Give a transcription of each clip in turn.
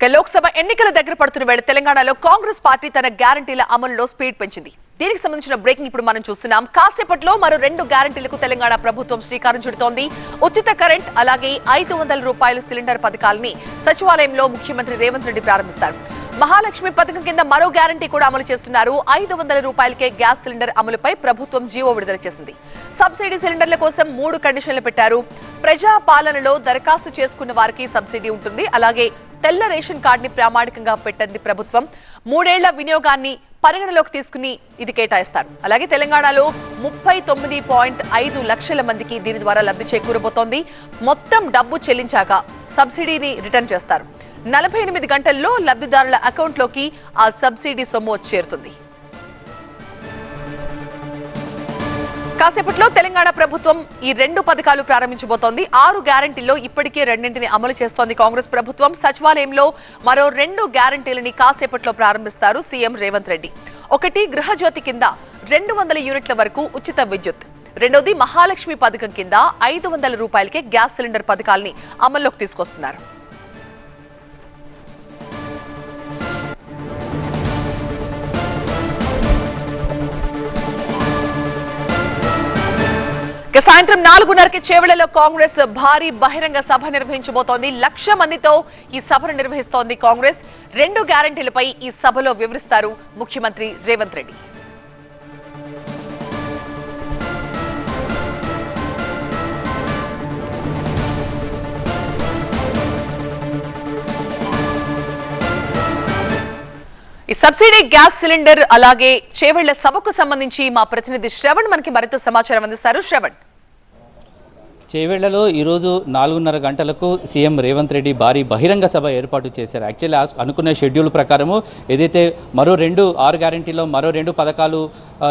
ఇక లోక్సభ ఎన్నికల దగ్గర పడుతున్న వేళ తెలంగాణలో కాంగ్రెస్ పార్టీ తన గ్యారంటీల అమలులో స్పీడ్ పెంచింది. దీనికి సంబంధించిన బ్రేకింగ్ ఇప్పుడు మనం చూస్తున్నాం. కాసేపట్లో మరో రెండు గ్యారంటీలకు తెలంగాణ ప్రభుత్వం శ్రీకారం చుడుతోంది. ఉచిత కరెంట్ అలాగే ఐదు వందల రూపాయల సిలిండర్ పథకాలని సచివాలయంలో ముఖ్యమంత్రి రేవంత్ రెడ్డి ప్రారంభిస్తారు. మహాలక్ష్మి పథకం కింద మరో గ్యారంటీ కూడా అమలు చేస్తున్నారు. ఐదు వందల రూపాయలకే గ్యాస్ సిలిండర్ అమలుపై ప్రభుత్వం జీవో విడుదల చేసింది. సబ్సిడీ సిలిండర్ల కోసం మూడు కండిషన్లు పెట్టారు. ప్రజా పాలనలో దరఖాస్తు చేసుకున్న వారికి సబ్సిడీ ఉంటుంది. అలాగే తెల్ల రేషన్ కార్డుని ప్రామాణికంగా పెట్టింది ప్రభుత్వం. మూడేళ్ళ వినియోగాన్ని పరిగణలోకి తీసుకుని ఇది కేటాయిస్తారు. అలాగే తెలంగాణలో ముప్పై తొమ్మిది పాయింట్ ఐదు లక్షల మందికి దీని ద్వారా లబ్ధి చేకూరబోతోంది. మొత్తం డబ్బు చెల్లించాక సబ్సిడీని రిటర్న్ చేస్తారు. నలభై ఎనిమిది గంటల్లో లబ్ధిదారుల అకౌంట్లోకి ఆ సబ్సిడీ సొమ్ము చేరుతుంది. కాసేపట్లో తెలంగాణ ప్రభుత్వం ఈ రెండు పథకాలు ప్రారంభించబోతోంది. ఆరు గ్యారంటీల్లో ఇప్పటికే రెండింటిని అమలు చేస్తోంది కాంగ్రెస్ ప్రభుత్వం. సచివాలయంలో మరో రెండు గ్యారంటీలని కాసేపట్లో ప్రారంభిస్తారు సీఎం రేవంత్ రెడ్డి. ఒకటి గృహజ్యోతి కింద రెండు వందల యూనిట్ల వరకు ఉచిత విద్యుత్. రెండోది మహాలక్ష్మి పథకం కింద ఐదు వందల రూపాయలకే గ్యాస్ సిలిండర్ పథకాల్ని అమల్లోకి తీసుకొస్తున్నారు. ఇక సాయంత్రం నాలుగున్నరకి చేవెళ్ళలో కాంగ్రెస్ భారీ బహిరంగ సభ నిర్వహించబోతోంది. లక్ష మందితో ఈ సభను నిర్వహిస్తోంది కాంగ్రెస్. రెండు గ్యారంటీలపై ఈ సభలో వివరిస్తారు ముఖ్యమంత్రి రేవంత్ రెడ్డి. ఈ సబ్సిడీ గ్యాస్ సిలిండర్ అలాగే చేవెళ్ళ సభకు సంబంధించి మా ప్రతినిధి శ్రవణ్ మనకి మరింత సమాచారం అందిస్తారు. శ్రవణ్. చేవేళ్ళలో ఈరోజు నాలుగున్నర గంటలకు సీఎం రేవంత్ రెడ్డి భారీ బహిరంగ సభ ఏర్పాటు చేశారు. యాక్చువల్లీ అనుకున్న షెడ్యూల్ ప్రకారము ఏదైతే మరో రెండు ఆరు గ్యారంటీలో మరో రెండు పథకాలు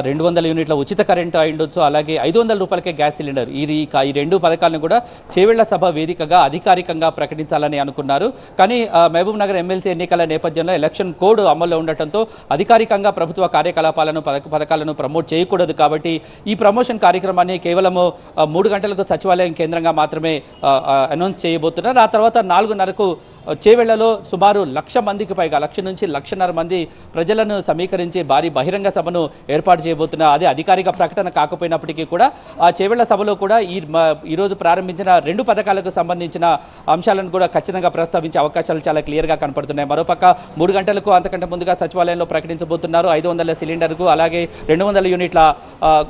రెండు వందల యూనిట్ల ఉచిత కరెంటు అయిండొచ్చు అలాగే ఐదు వందల రూపాయలకే గ్యాస్ సిలిండర్. ఈ ఈ రెండు పథకాలను కూడా చేవేళ్ళ సభ వేదికగా అధికారికంగా ప్రకటించాలని అనుకున్నారు. కానీ మహబూబ్ నగర్ ఎమ్మెల్సీ ఎన్నికల నేపథ్యంలో ఎలక్షన్ కోడ్ అమల్లో ఉండటంతో అధికారికంగా ప్రభుత్వ కార్యకలాపాలను పథకాలను ప్రమోట్ చేయకూడదు కాబట్టి ఈ ప్రమోషన్ కార్యక్రమాన్ని కేవలము మూడు గంటలకు సచివాలయం కేంద్రంగా మాత్రమే అనౌన్స్ చేయబోతున్నారు. ఆ తర్వాత నాలుగున్నరకు ఆ, చేవెళ్ళలో సుమారు లక్ష మందికి పైగా లక్ష నుంచి లక్షన్నర మంది ప్రజలను సమీకరించి భారీ బహిరంగ సభను ఏర్పాటు చేయబోతున్నారు అదే అధికారిక ప్రకటన కాకపోయినప్పటికీ కూడా ఆ చేవెళ్ళ సభలో కూడా ఈ ఈరోజు ప్రారంభించిన రెండు పథకాలకు సంబంధించిన అంశాలను కూడా ఖచ్చితంగా ప్రస్తావించే అవకాశాలు చాలా క్లియర్గా కనపడుతున్నాయి. మరోపక్క మూడు గంటలకు అంతకంటే ముందుగా సచివాలయంలో ప్రకటించబోతున్నారు. ఐదు వందల సిలిండర్కు అలాగే రెండు వందల యూనిట్ల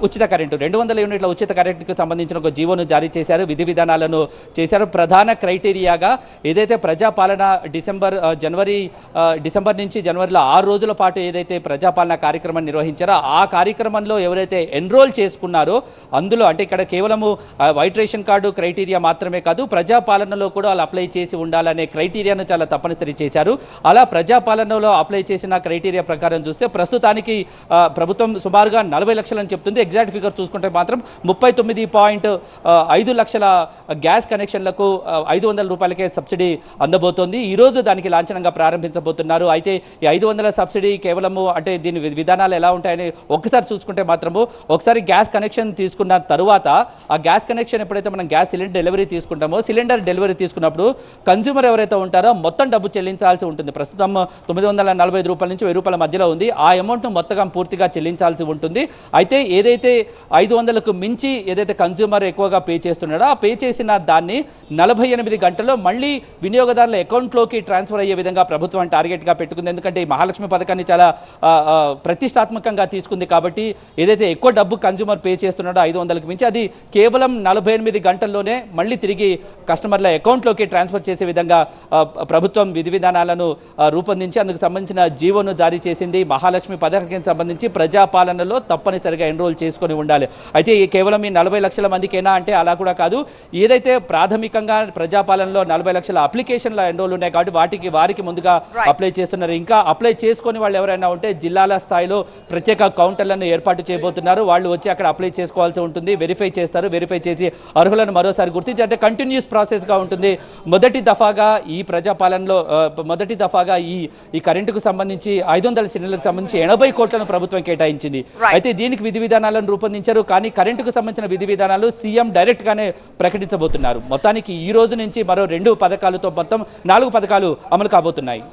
ఉచిత కరెంటు. రెండు వందల యూనిట్ల ఉచిత కరెంటుకు సంబంధించిన ఒక జీవోను జారీ చేసి చేశారు విధి విధానాలను చేశారు. ప్రధాన క్రైటీరియాగా ఏదైతే ప్రజాపాలన డిసెంబర్ జనవరి డిసెంబర్ నుంచి జనవరిలో ఆరు రోజుల పాటు ఏదైతే ప్రజాపాలన కార్యక్రమం నిర్వహించారో ఆ కార్యక్రమంలో ఎవరైతే ఎన్రోల్ చేసుకున్నారో అందులో అంటే ఇక్కడ కేవలము వైట్ రేషన్ కార్డు క్రైటీరియా మాత్రమే కాదు ప్రజాపాలనలో కూడా వాళ్ళు అప్లై చేసి ఉండాలనే క్రైటీరియాను చాలా తప్పనిసరి చేశారు. అలా ప్రజాపాలనలో అప్లై చేసిన క్రైటీరియా ప్రకారం చూస్తే ప్రస్తుతానికి ప్రభుత్వం సుమారుగా నలభై లక్షలని చెప్తుంది. ఎగ్జాక్ట్ ఫిగర్ చూసుకుంటే మాత్రం ముప్పై తొమ్మిది పాయింట్ ఐదు లక్షల గ్యాస్ కనెక్షన్లకు ఐదు వందల రూపాయలకే సబ్సిడీ అందబోతోంది. ఈ రోజు దానికి లాంఛనంగా ప్రారంభించబోతున్నారు. అయితే ఈ ఐదు వందల సబ్సిడీ కేవలము అంటే దీని విధానాలు ఎలా ఉంటాయని ఒక్కసారి చూసుకుంటే మాత్రము ఒకసారి గ్యాస్ కనెక్షన్ తీసుకున్న తరువాత ఆ గ్యాస్ కనెక్షన్ ఎప్పుడైతే మనం గ్యాస్ సిలిండర్ డెలివరీ తీసుకుంటామో సిలిండర్ డెలివరీ తీసుకున్నప్పుడు కన్జ్యూమర్ ఎవరైతే ఉంటారో మొత్తం డబ్బు చెల్లించాల్సి ఉంటుంది. ప్రస్తుతం తొమ్మిది వందల నలభై రూపాయల నుంచి వెయ్యి రూపాయల మధ్యలో ఉంది. ఆ అమౌంట్ను మొత్తం పూర్తిగా చెల్లించాల్సి ఉంటుంది. అయితే ఏదైతే ఐదు వందలకు మించి ఏదైతే కన్జ్యూమర్ ఎక్కువగా పే చేస్తున్నాడో? ఆ పే చేసిన దాన్ని నలభై ఎనిమిది గంటల్లో మళ్ళీ వినియోగదారుల అకౌంట్లోకి ట్రాన్స్ఫర్ అయ్యే విధంగా ప్రభుత్వం టార్గెట్గా పెట్టుకుంది. ఎందుకంటే ఈ మహాలక్ష్మి పథకాన్ని చాలా ప్రతిష్టాత్మకంగా తీసుకుంది కాబట్టి ఏదైతే ఎక్కువ డబ్బు కన్జ్యూమర్ పే చేస్తున్నాడో ఐదు వందలకు మించి అది కేవలం నలభై ఎనిమిది గంటల్లోనే మళ్ళీ తిరిగి కస్టమర్ల అకౌంట్లోకి ట్రాన్స్ఫర్ చేసే విధంగా ప్రభుత్వం విధి విధానాలను రూపొందించి అందుకు సంబంధించిన జీవోను జారీ చేసింది. మహాలక్ష్మి పథకానికి సంబంధించి ప్రజాపాలనలో తప్పనిసరిగా ఎన్రోల్ చేసుకొని ఉండాలి. అయితే కేవలం ఈ నలభై లక్షల మందికైనా అంటే అలా కూడా కాదు ఏదైతే ప్రాథమికంగా ప్రజాపాలనలో నలభై లక్షల అప్లికేషన్ల ఎన్రోల్ ఉన్నాయి కాబట్టి వాటికి వారికి ముందుగా. అప్లై చేస్తున్నారు. ఇంకా అప్లై చేసుకొని వాళ్ళు ఎవరైనా ఉంటే జిల్లాల స్థాయిలో ప్రత్యేక కౌంటర్లను ఏర్పాటు చేయబోతున్నారు. వాళ్ళు వచ్చి అక్కడ అప్లై చేసుకోవాల్సి ఉంటుంది వెరిఫై చేస్తారు. వెరిఫై చేసి అర్హులను మరోసారి గుర్తించి అంటే కంటిన్యూస్ ప్రాసెస్గా ఉంటుంది. మొదటి దఫాగా ఈ ప్రజాపాలనలో మొదటి దఫాగా ఈ ఈ కరెంటుకు సంబంధించి ఐదు వందల సిలిండర్లకు సంబంధించి ఎనభై కోట్లను ప్రభుత్వం కేటాయించింది. అయితే దీనికి విధి విధానాలను రూపొందించారు. కానీ కరెంటుకు సంబంధించిన విధి విధానాలు సీఎం డైరెక్ట్ గానే ప్రకటించబోతున్నారు. మొత్తానికి ఈ రోజు నుంచి మరో రెండు పథకాలతో మొత్తం నాలుగు పథకాలు అమలు కాబోతున్నాయి.